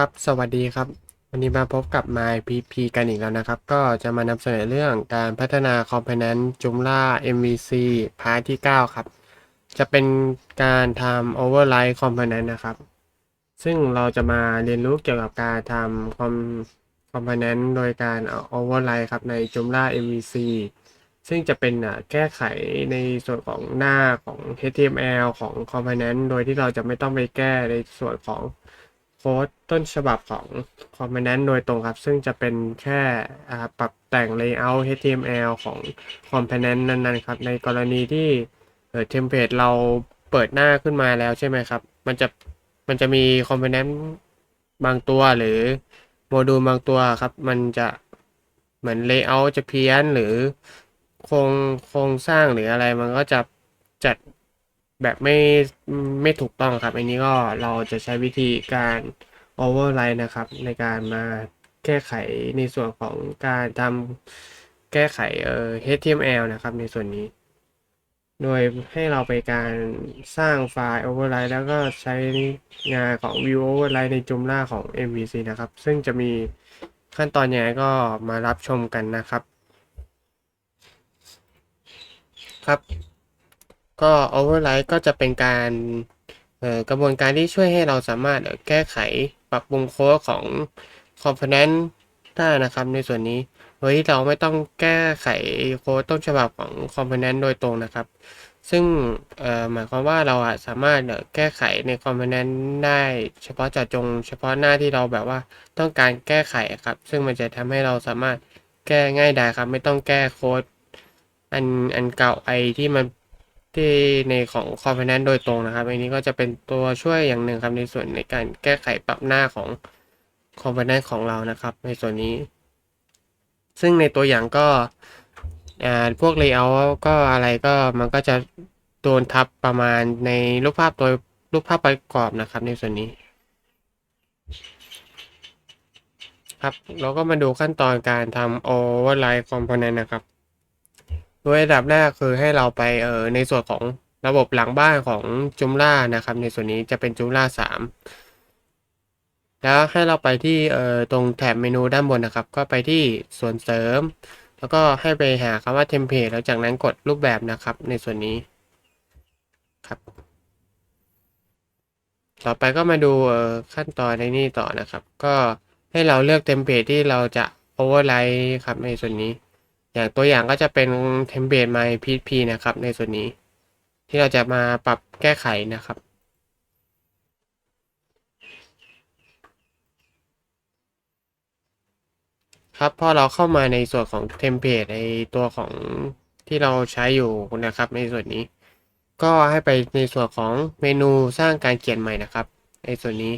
ครับ สวัสดีครับ วันนี้มาพบกับ My PP กันอีกแล้วนะครับ ก็จะมานำเสนอเรื่องการพัฒนา Component Joomla MVC พาร์ทที่ 9 ครับ จะเป็นการทำ Override Component นะครับ ซึ่งเราจะมาเรียนรู้เกี่ยวกับการทำ Com- Component โดยการเอา Override ครับใน Joomla MVC ซึ่งจะเป็นแก้ไขในส่วนของหน้าของ HTML ของ Component โดยที่เราจะไม่ต้องไปแก้ในส่วนของ โค้ดต้นฉบับของ Component โดยตรงครับ ซึ่งจะเป็นแค่ปรับแต่ง Layout HTML ของ Component นั้นๆครับ ในกรณีที่เออเทมเพลตเราเปิดหน้าขึ้นมาแล้วใช่ไหมครับ มันจะมันจะมี Component บางตัวหรือโมดูลบางตัวครับ มันจะเหมือน Layout จะเพี้ยนหรือโครงโครงสร้างหรืออะไรมันก็จะจัด แบบไม่ไม่ถูกต้องครับ อันนี้ก็เราจะใช้วิธีการ override นะครับ ในการมาแก้ไขในส่วนของการทำแก้ไขเอ่อ HTML นะครับ ในส่วนนี้ โดยให้เราไปการสร้างไฟล์ override แล้วก็ใช้งานของ view override ใน Joomla ของ MVC นะครับ ซึ่งจะมีขั้นตอนยังไงก็มารับชมกันนะครับ ครับ ก็ override ก็จะเป็นการกระบวนการที่ช่วยให้เราสามารถแก้ไขปรับปรุงโค้ดของ component ได้นะครับในส่วนนี้โดยที่เราไม่ต้องแก้ไขโค้ดต้นฉบับของ component โดยตรงนะครับ ซึ่งหมายความว่าเราสามารถแก้ไขใน component ได้เฉพาะเจาะจง เฉพาะหน้าที่เราแบบว่าต้องการแก้ไขครับ ซึ่งมันจะทำให้เราสามารถแก้ง่ายได้ครับ ไม่ต้องแก้โค้ดอันอันเก่าไอที่มัน ที่ในของ Component โดยตรงนะครับอันนี้ก็จะเป็นตัวช่วยอย่างหนึ่งครับในส่วนในการแก้ไขปรับหน้าของ Component ของเรานะครับ ในส่วนนี้ ซึ่งในตัวอย่างก็อ่าพวก Layout ก็อะไรก็มันก็จะโดนทับประมาณในรูปภาพตัวรูปภาพประกอบนะครับในส่วนนี้ ครับ เราก็มาดูขั้นตอนการทำ Override Component นะครับ โดยอันดับแรกคือให้เราไปเออในส่วนของระบบหลังบ้านของ Joomla นะครับ ในส่วนนี้จะเป็น Joomla 3แล้วให้เราไปที่เอ่อตรงแถบเมนูด้านบนนะครับ ก็ไปที่ส่วนเสริม แล้วก็ให้ไปหาคำว่า Template แล้วจากนั้นกดรูปแบบนะครับ ในส่วนนี้ครับ ต่อไปก็มาดูเอ่อขั้นตอนในนี้ต่อนะครับ ก็ให้เราเลือกเทมเพลตที่เราจะ override ครับในส่วนนี้ อย่างตัวอย่างก็จะเป็นเทมเพลต my php นะครับ ในส่วนนี้ ที่เราจะมาปรับแก้ไขนะครับ ครับพอเราเข้ามาในส่วนของเทมเพลตในตัวของที่เราใช้อยู่นะครับ ในส่วนนี้ ก็ให้ไปในส่วนของเมนูสร้างการเขียนใหม่นะครับ ในส่วนนี้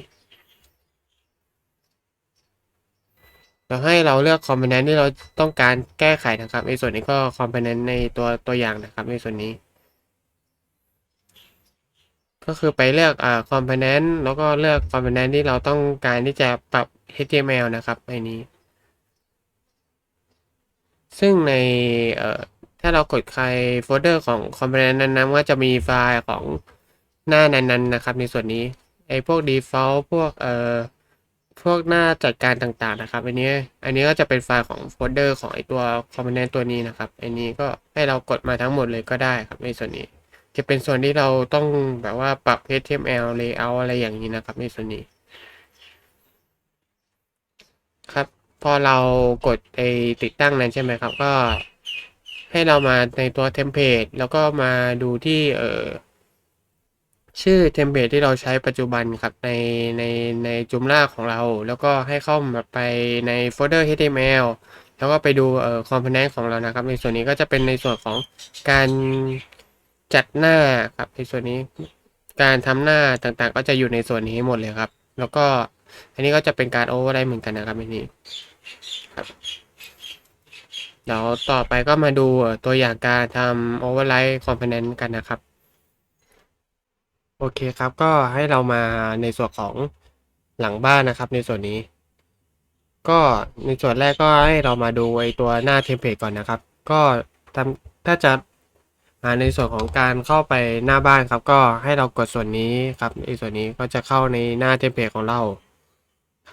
เราให้เราเลือก component ที่เราต้องการแก้ไขนะครับในส่วนนี้ก็ component ในตัวตัวอย่างนะครับในส่วนนี้ ก็คือไปเลือกอ่า component แล้วก็เลือก component ที่เราต้องการที่จะปรับ HTML นะครับในนี้ ซึ่งในเอ่อถ้าเรากดใครโฟลเดอร์ของ component นั้นๆก็จะมีไฟล์ของหน้านั้นๆนะครับ ในส่วนนี้ไอ้พวก default พวกเอ่อ พวกหน้าจัดการต่างๆนะครับ อันนี้ อันนี้ก็จะเป็นไฟล์ของโฟลเดอร์ของไอตัว component ตัวนี้นะครับ อันนี้ก็ให้เรากดมาทั้งหมดเลยก็ได้ครับในส่วนนี้ จะเป็นส่วนที่เราต้องแบบว่าปรับ HTML layout อะไรอย่างนี้นะครับ ในส่วนนี้ ครับ พอเรากดไอติดตั้งนั้นใช่ไหมครับ ก็ให้เรามาในตัวเทมเพลตแล้วก็มาดูที่เอ่อ ชื่อเทมเพลตที่เราใช้ปัจจุบันครับในในใน Joomla ของเรา แล้วก็ให้เข้ามาไปในโฟลเดอร์ HTML แล้วก็ไปดูเอ่อ component ของเรานะครับ ในส่วนนี้ก็จะเป็นในส่วนของการจัดหน้าครับในส่วนนี้การทำหน้าต่างๆ ก็จะอยู่ในส่วนนี้หมดเลยครับ แล้วก็อันนี้ก็จะเป็นการ override เหมือนกันนะครับอันนี้ครับเดี๋ยวต่อไปก็มาดูตัวอย่างการทำ override component กันนะครับ โอเคครับก็ให้เรามาในส่วนของหลังบ้านนะครับ ในส่วนนี้ ก็ในส่วนแรกก็ให้เรามาดูไอตัวหน้าเทมเพลตก่อนนะครับ ก็ทำถ้าจะอ่าในส่วนของการเข้าไปหน้าบ้านครับ ก็ให้เรากดส่วนนี้ครับในส่วนนี้ก็จะเข้าในหน้าเทมเพลตของเรา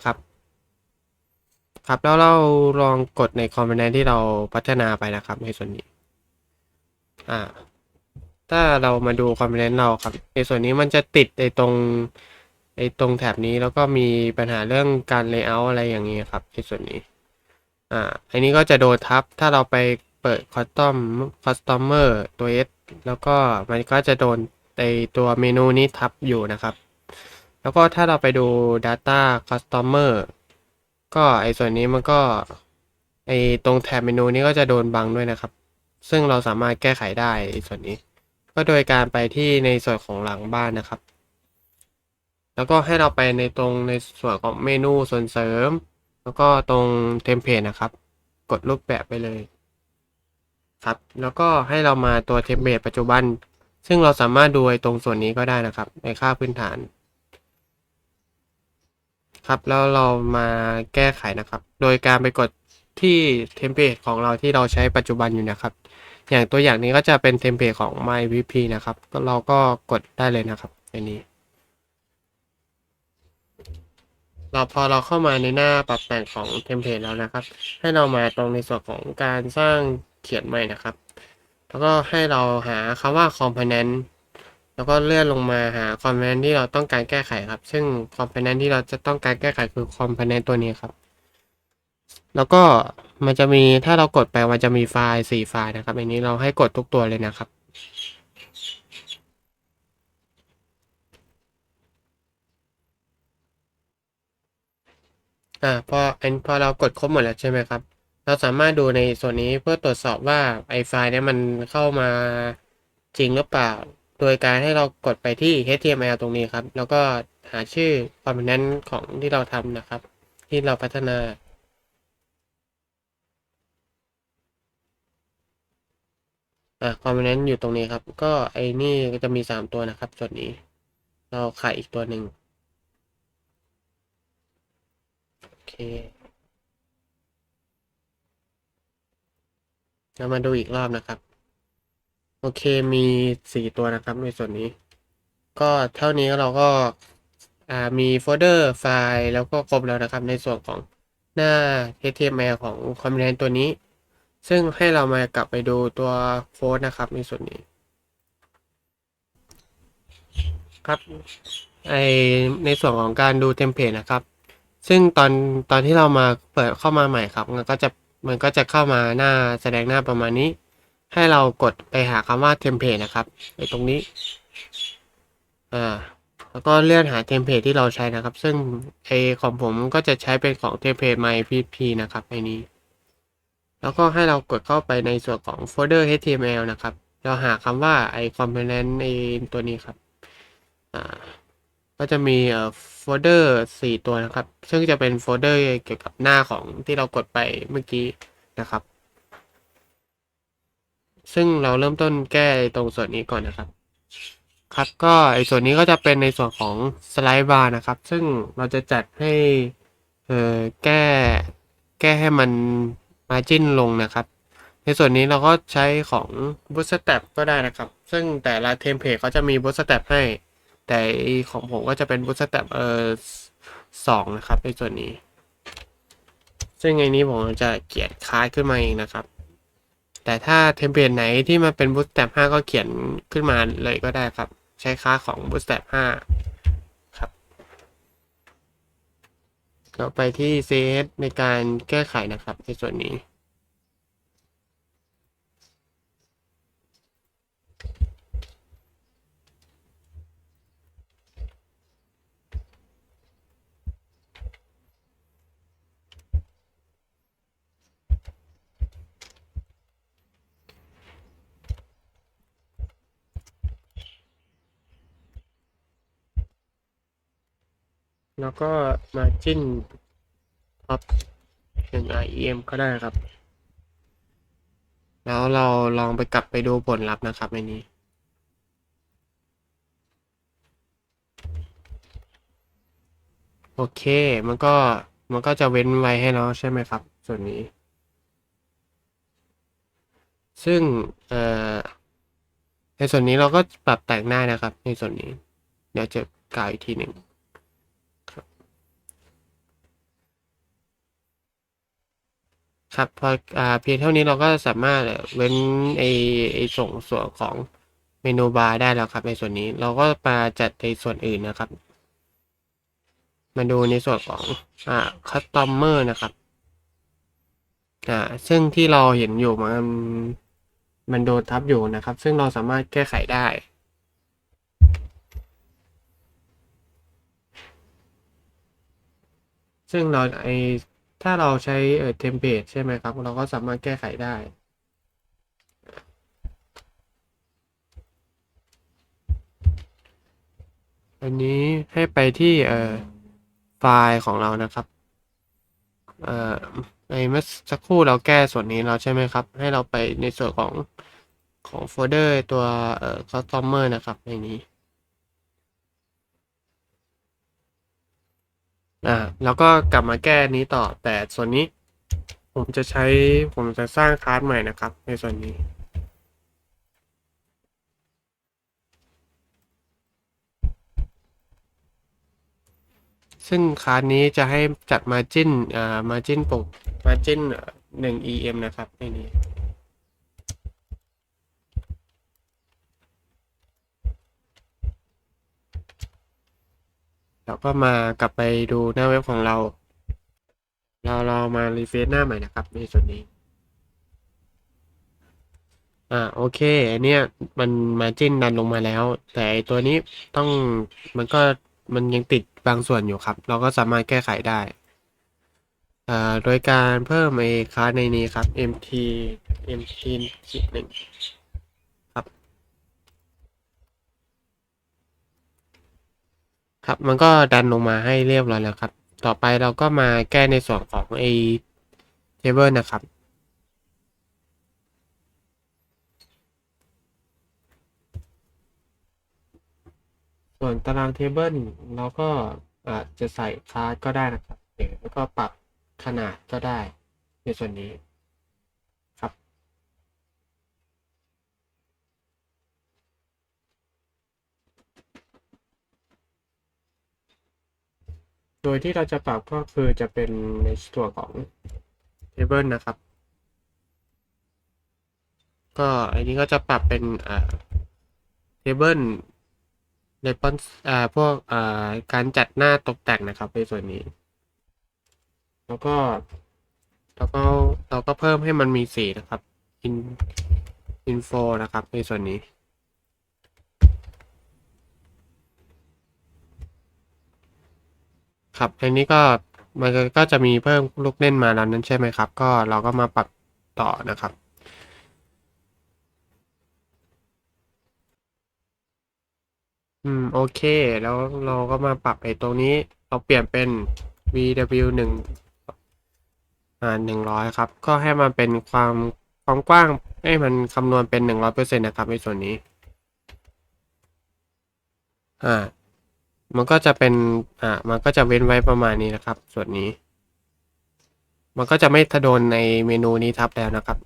ครับ ครับแล้วเราลองกดในคอมโพเนนต์ที่เราพัฒนาไปนะครับ ในส่วนนี้ อ่า ถ้าเรามาดูคอมโพเนนต์เราครับ ในส่วนนี้มันจะติดในตรงไอ้ตรงแถบนี้แล้วก็มีปัญหาเรื่องการเลเยอร์อะไรอย่างนี้ครับในส่วนนี้อ่าอันนี้ก็จะโดนทับถ้าเราไปเปิด custom customer ตัว S แล้วก็มันก็จะโดนในตัวเมนูนี้ทับอยู่นะครับ แล้วก็ถ้าเราไปดู data customer ก็ไอส่วนนี้มันก็ไอตรงแถบเมนูนี้ก็จะโดนบังด้วยนะครับ ซึ่งเราสามารถแก้ไขได้ส่วนนี้ ก็โดยการไปที่ในส่วนของหลังบ้านนะครับ แล้วก็ให้เราไปในตรงในส่วนของเมนูส่วนเสริม แล้วก็ตรงเทมเพลตนะครับ กดรูปแบบไปเลยครับ แล้วก็ให้เรามาตัวเทมเพลตปัจจุบัน ซึ่งเราสามารถดูตรงส่วนนี้ก็ได้นะครับ ในค่าพื้นฐาน ครับแล้วเรามาแก้ไขนะครับ โดยการไปกดที่เทมเพลตของเราที่เราใช้ปัจจุบันอยู่นะครับ อย่างตัวอย่างนี้ก็จะเป็นเทมเพลตของ MyVP นะครับ เราก็กดได้เลยนะครับในนี้ เราพอเราเข้ามาในหน้าปรับแต่งของเทมเพลตแล้วนะครับ ให้เรามาตรงในส่วนของการสร้างเขียนใหม่นะครับ แล้วก็ให้เราหาคำว่า component แล้วก็เลื่อนลงมาหา component ที่เราต้องการแก้ไขครับ ซึ่ง component ที่เราจะต้องการแก้ไขคือ component ตัวนี้ครับ แล้วก็ มันจะมีถ้าเรากดไปมันจะมีไฟล์สี่ไฟล์นะครับอันนี้เราให้กดทุกตัวเลยนะครับ อ่าพออันพอเรากดครบหมดแล้วใช่ไหมครับ เราสามารถดูในส่วนนี้เพื่อตรวจสอบว่าไอไฟล์นี้มันเข้ามาจริงหรือเปล่า โดยการให้เรากดไปที่ HTML ตรงนี้ครับ แล้วก็หาชื่อ component ของที่เราทำนะครับ ที่เราพัฒนา อ่า component อยู่ตรงนี้ครับ ก็ไอ้นี่ก็จะมีสามตัวนะครับ ส่วนนี้ เราขายอีกตัวหนึ่งโอเคเรามาดูอีกรอบนะครับ โอเคมีสี่ตัวนะครับในส่วนนี้ ก็เท่านี้เราก็อ่ามีโฟลเดอร์ไฟล์แล้วก็ครบแล้วนะครับในส่วนของหน้า HTML ของ component ตัวนี้ ซึ่งให้เรามากลับไปดูตัวโค้ดนะครับในส่วนนี้ ครับไอในส่วนของการดูเทมเพลตนะครับ ซึ่งตอนตอนที่เรามาเปิดเข้ามาใหม่ครับ มันก็จะมันก็จะเข้ามาหน้าแสดงหน้าประมาณนี้ ให้เรากดไปหาคำว่าเทมเพลตนะครับในตรงนี้อ่าแล้วก็เลื่อนหาเทมเพลตที่เราใช้นะครับ ซึ่งไอของผมก็จะใช้เป็นของเทมเพลต mypp นะครับในนี้ แล้วก็ให้เรากดเข้าไปในส่วนของโฟลเดอร์ html นะครับ เราหาคำว่าไอ component ในตัวนี้ครับ อ่า ก็จะมีโฟลเดอร์สี่ตัวนะครับ ซึ่งจะเป็นโฟลเดอร์เกี่ยวกับหน้าของที่เรากดไปเมื่อกี้นะครับ ซึ่งเราเริ่มต้นแก้ตรงส่วนนี้ก่อนนะครับ ครับก็ไอส่วนนี้ก็จะเป็นในส่วนของสไลด์บาร์นะครับ ซึ่งเราจะจัดให้ เอ่อ แก้ แก้ให้มัน margin ลงนะครับ ในส่วนนี้เราก็ใช้ของ Bootstrap ก็ได้นะครับ ซึ่งแต่ละเทมเพลตเขาจะมี Bootstrap ให้ แต่ของผมก็จะเป็น Bootstrap เออสองนะครับในส่วนนี้ ซึ่งในนี้ผมจะเขียนคลาสขึ้นมาเองนะครับ แต่ถ้าเทมเพลตไหนที่มันเป็น Bootstrap 5 ก็เขียนขึ้นมาเลยก็ได้ครับ ใช้ค่าของ Bootstrap 5 ครับ เราไปที่ CS ในการแก้ไขนะครับในส่วนนี้ แล้วก็ margin top เป็น IEM ก็ได้ครับ แล้วเราลองไปกลับไปดูผลลัพธ์นะครับในนี้ โอเค มันก็ มันก็จะเว้นไว้ให้เราใช่ไหมครับ ส่วนนี้ ซึ่ง เอ่อ ในส่วนนี้เราก็ปรับแต่งได้นะครับ ในส่วนนี้ เดี๋ยวจะกล่าวอีกทีหนึ่ง ครับพออ่าเพียงเท่านี้เราก็สามารถเว้นไอไอส่งส่วนของเมนูบาร์ได้แล้วครับ ในส่วนนี้เราก็มาจัดในส่วนอื่นนะครับ มาดูในส่วนของอ่าคัสตอมเมอร์นะครับอ่าซึ่งที่เราเห็นอยู่มันมันโดนทับอยู่นะครับ ซึ่งเราสามารถแก้ไขได้ซึ่งเราไอ ถ้าเราใช้เอ่อเทมเพลตใช่ไหมครับ เราก็สามารถแก้ไขได้ อันนี้ให้ไปที่เอ่อไฟล์ของเรานะครับ เอ่อในเมื่อสักครู่เราแก้ส่วนนี้เราใช่ไหมครับ ให้เราไปในส่วนของของโฟลเดอร์ตัวเอ่อ customer นะครับในนี้ อ่าแล้วก็กลับมาแก้นี้ต่อ แต่ส่วนนี้ผมจะใช้ผมจะสร้างคลาสใหม่นะครับ ในส่วนนี้ ซึ่งคลาสนี้จะให้จัด margin อ่า margin ปก margin หนึ่ง em นะครับในนี้ แล้วก็มากลับไปดูหน้าเว็บของเรา เราเรามารีเฟซหน้าใหม่นะครับในส่วนนี้ อ่าโอเคอันเนี้ยมันมาจิ้นดันลงมาแล้ว แต่ตัวนี้ต้องมันก็มันยังติดบางส่วนอยู่ครับ เราก็สามารถแก้ไขได้อ่าโดยการเพิ่มไอ้คลาสในนี้ครับ mt mt หนึ่งครับ ครับ มันก็ดันลงมาให้เรียบร้อยแล้วครับ ต่อไปเราก็มาแก้ในส่วนของไอ้ table นะครับ ส่วนตารางเทเบิลเราก็อาจจะใส่คลาสก็ได้นะครับหรือแล้วก็ปรับขนาดก็ได้ในส่วนนี้ครับ โด ยที่เราจะปรับก็คือจะเป็นในส่วนของเทเบิลนะครับ ก็อันนี้ก็จะปรับเป็นอ่าเทเบิลในปอนอ่าพวกอ่าการจัดหน้าตกแต่งนะครับในส่วนนี้ แล้วก็แล้วก็เราก็เพิ่มให้มันมีสีนะครับ in info นะครับในส่วนนี้ ครับอันนี้ก็มันก็จะมีเพิ่มลูกเล่นมาแล้วนั้นใช่ไหมครับ ก็เราก็มาปรับต่อนะครับ อืมโอเค แล้วเราก็มาปรับไอ้ตรงนี้เราเปลี่ยนเป็น vw หนึ่งอ่าหนึ่งร้อยครับ ก็ให้มันเป็นความความกว้าง ให้มันคำนวณเป็นหนึ่งร้อยเปอร์เซ็นต์นะครับในส่วนนี้ อ่า มันก็จะเป็นอ่ามันก็จะเว้นไว้ประมาณนี้นะครับ ส่วนนี้ มันก็จะไม่ทะโดนในเมนูนี้ทับแล้วนะครับ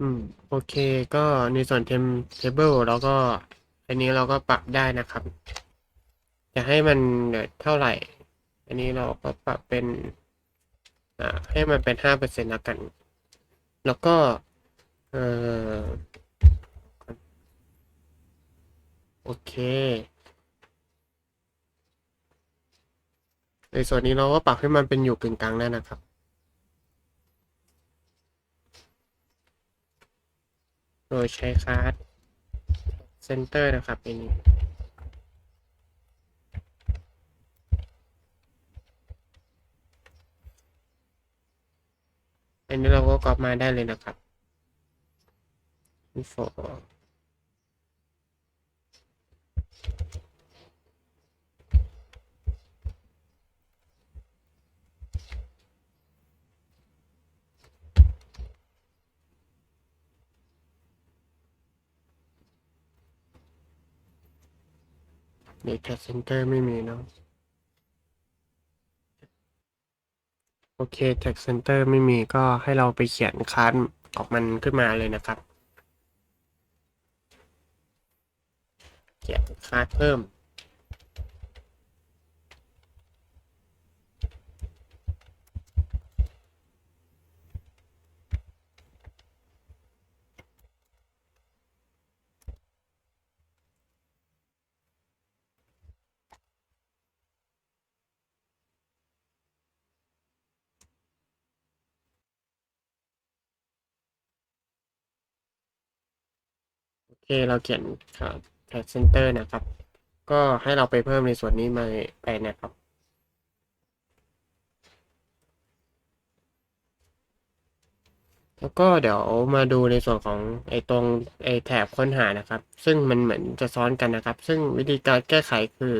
อืม โอเคก็ในส่วนเทมเทเบิลเราก็ อันนี้เราก็ปรับได้นะครับ จะให้มันเท่าไหร่ อันนี้เราก็ปรับเป็นให้มันเป็นห้าเปอร์เซ็นต์ล้วกัน แล้วก็โอเค ในส่วนนี้เราก็ปรับให้มันเป็นอยู่กึ่งกลางได้นะครับโดยใช้คลาสเซนเตอร์นะครับอันนี้ นนี้เราก็กรอบมาได้เลยนะครับ info เดต้าเซ็นเตอร์ไม่มีเนาะ โอเค Tag Center ไม่มีก็ให้เราไปเขียนคลาสขอกมันขึ้นมาเลยนะครับ เขียนคลาสเพิ่ม อเคเราเขียนครับแท็กเซนเตอร์นะครับ ก็ให้เราไปเพิ่มในส่วนนี้มาไปนะครับแล้วก็เดี๋ยวมาดูในส่วนของไอ้ตรงไอ้แถบค้นหานะครับ ซึ่งมันเหมือนจะซ้อนกันนะครับ ซึ่งวิธีการแก้ไขคือ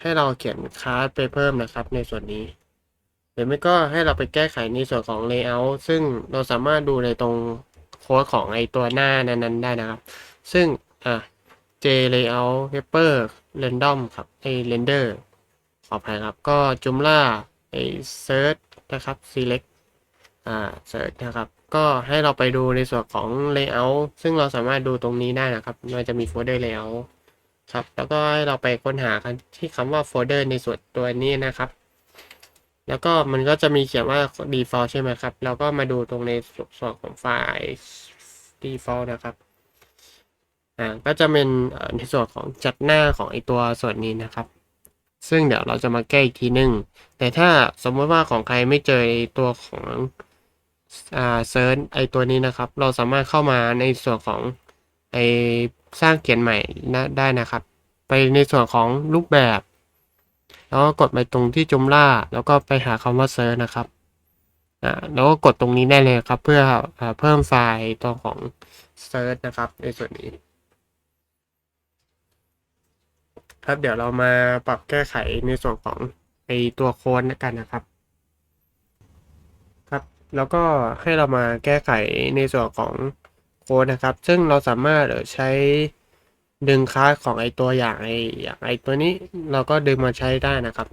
ให้เราเขียนคลาสไปเพิ่มนะครับ ในส่วนนี้ หรือไม่ก็ให้เราไปแก้ไขในส่วนของ layout ซึ่งเราสามารถดูในตรง โค้ดของไอตัวหน้านั้นๆได้นะครับ ซึ่งอะ J layout paper random ครับไอ render ขออภัยครับ ก็จุมล่าไอ search นะครับ select อ่า search นะครับ ก็ให้เราไปดูในส่วนของ layout ซึ่งเราสามารถดูตรงนี้ได้นะครับ มันจะมีโฟลเดอร์ layout ครับ แล้วก็ให้เราไปค้นหากันที่คำว่าโฟลเดอร์ในส่วนตัวนี้นะครับ แล้วก็มันก็จะมีเขียนว่า default ใช่ไหมครับแล้วก็มาดูตรงในส่วนของไฟล์ default นะครับ อ่า ก็จะเป็นในส่วนของจัดหน้าของไอตัวส่วนนี้นะครับ ซึ่งเดี๋ยวเราจะมาแก้อีกทีหนึ่งแต่ถ้าสมมติว่าของใครไม่เจอไอตัวของอ่าเซิร์ชไอตัวนี้นะครับ เราสามารถเข้ามาในส่วนของไอสร้างเขียนใหม่นะได้นะครับ ไปในส่วนของรูปแบบ แล้วก็กดไปตรงที่จุมล่า แล้วก็ไปหาคำว่าเซิร์ชนะครับอ่าแล้วก็กดตรงนี้ได้เลยครับ เพื่ออเพิ่มไฟล์ตัวของเซิร์ชนะครับ ในส่วนนี้ ครับเดี๋ยวเรามาปรับแก้ไขในส่วนของไอตัวโค้ดกันนะครับครับ แล้วก็ให้เรามาแก้ไขในส่วนของโค้ดนะครับ ซึ่งเราสามารถใช้ ดึงคลาสของไอตัวอย่างไออย่างไอตัวนี้ เราก็ดึงมาใช้ได้นะครับ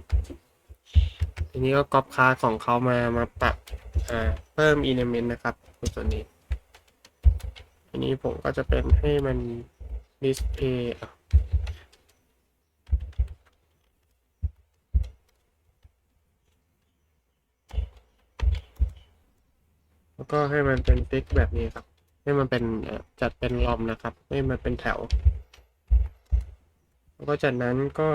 ทีนี้ก็ก๊อปคลาสของเขามามาปรับอ่าเพิ่ม element นะครับในส่วนนี้อันนี้ผมก็จะเป็นให้มัน display แล้วก็ให้มันเป็นฟิกแบบนี้ครับ ให้มันเป็นจัดเป็นลอมนะครับ ให้มันเป็นแถว แล้วก็จากนั้นก็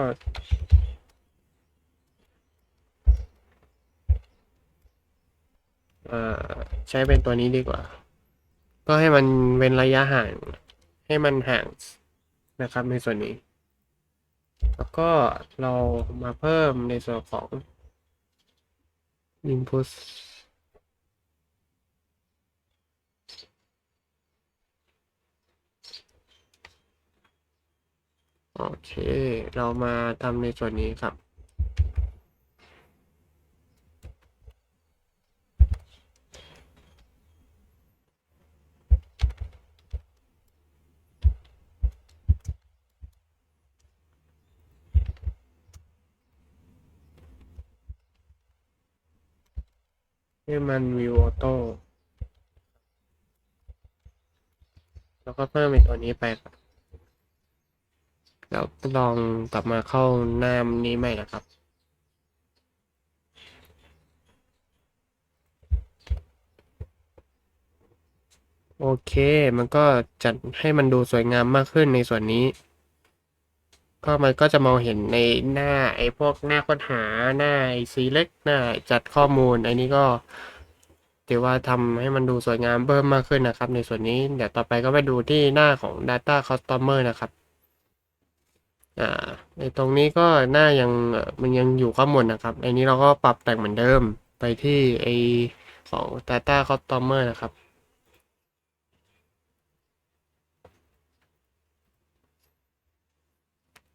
ใช้เป็นตัวนี้ดีกว่า ก็ให้มันเว้นระยะห่าง ให้มันห่างนะครับในส่วนนี้ แล้วก็เรามาเพิ่มในส่วนของ input โอเค เรามาทำในส่วนนี้ครับ ให้มันวิวออโต้แล้วก็เพิ่มอีกตัวนี้ไปครับ แล้วลองกลับมาเข้าหน้านี้ใหม่นะครับ โอเค มันก็จัดให้มันดูสวยงามมากขึ้นในส่วนนี้ ก็มันก็จะมองเห็นในหน้าไอ้พวกหน้าค้นหาหน้าไอ้ select หน้าจัดข้อมูล อันนี้ก็ถือว่าทำให้มันดูสวยงามเพิ่มมากขึ้นนะครับ ในส่วนนี้เดี๋ยวต่อไปก็ไปดูที่หน้าของ data customer นะครับ อ่าในตรงนี้ก็หน้ายังมันยังอยู่ข้างบนนะครับ อันนี้เราก็ปรับแต่งเหมือนเดิมไปที่ไอของ data customer นะครับ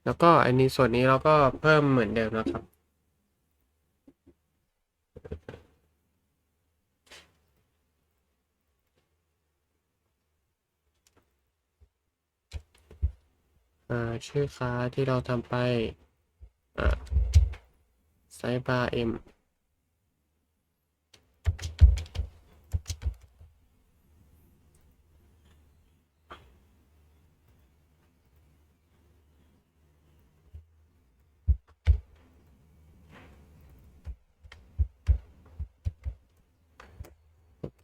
แล้วก็อันนี้ส่วนนี้เราก็เพิ่มเหมือนเดิมนะครับ ชื่อค้าที่เราทำไปไซบาร์เอ็ม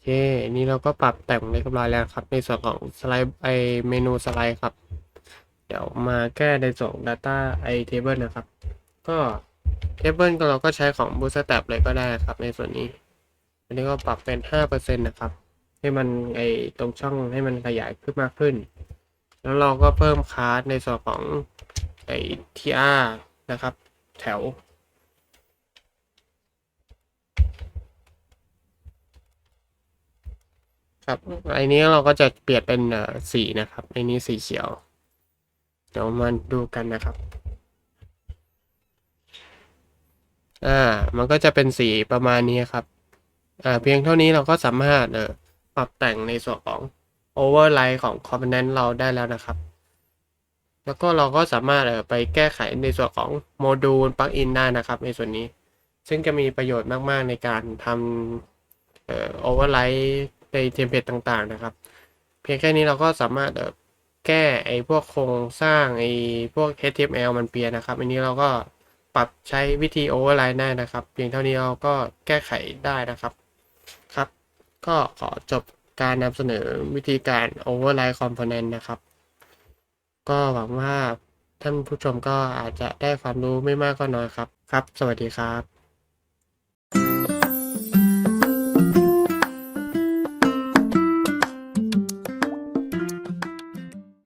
เ M ค นี่เราก็ปรับแต่งเรียบร้อยแล้วครับ ในส่วนของสไลด์ไอเมนูสไลด์ครับ ดี๋ยวมาแก้ในส่วนของ Data ไอ Table นะครับ ก็ Table ก็เราก็ใช้ของ Bootstrap เลยก็ได้ครับ ในส่วนนี้ อันนี้ก็ปรับเป็น 5%นะครับ ให้มันไอตรงช่องให้มันขยายขึ้นมากขึ้น แล้วเราก็เพิ่มคาร์ดในส่วนของไอ TR นะครับ แถวครับไอนี้เราก็จะเปลี่ยนเป็นสีนะครับไอนี้สีเขียว ดี๋ยวมาดูกันนะครับ อ่า มันก็จะเป็นสีประมาณนี้ครับ อ่า เพียงเท่านี้เราก็สามารถเอ่อปรับแต่งในส่วนของ overlay ของ component เราได้แล้วนะครับ แล้วก็เราก็สามารถเอ่อไปแก้ไขในส่วนของโมดูล plugin ได้นะครับ ในส่วนนี้ ซึ่งจะมีประโยชน์มาก ๆ ในการทำเอ่อ overlay ในเทมเพลตต่างๆนะครับ เพียงแค่นี้เราก็สามารถเอ่อ แก้ไอ้พวกโครงสร้างไอ้พวก HTML มันเปลี่ยนนะครับอันนี้เราก็ปรับใช้วิธี override ได้นะครับ เพียงเท่านี้เราก็แก้ไขได้นะครับครับ ก็ขอจบการนำเสนอวิธีการ override component นะครับ ก็หวังว่าท่านผู้ชมก็อาจจะได้ความรู้ไม่มากก็น้อยครับ ครับ สวัสดีครับ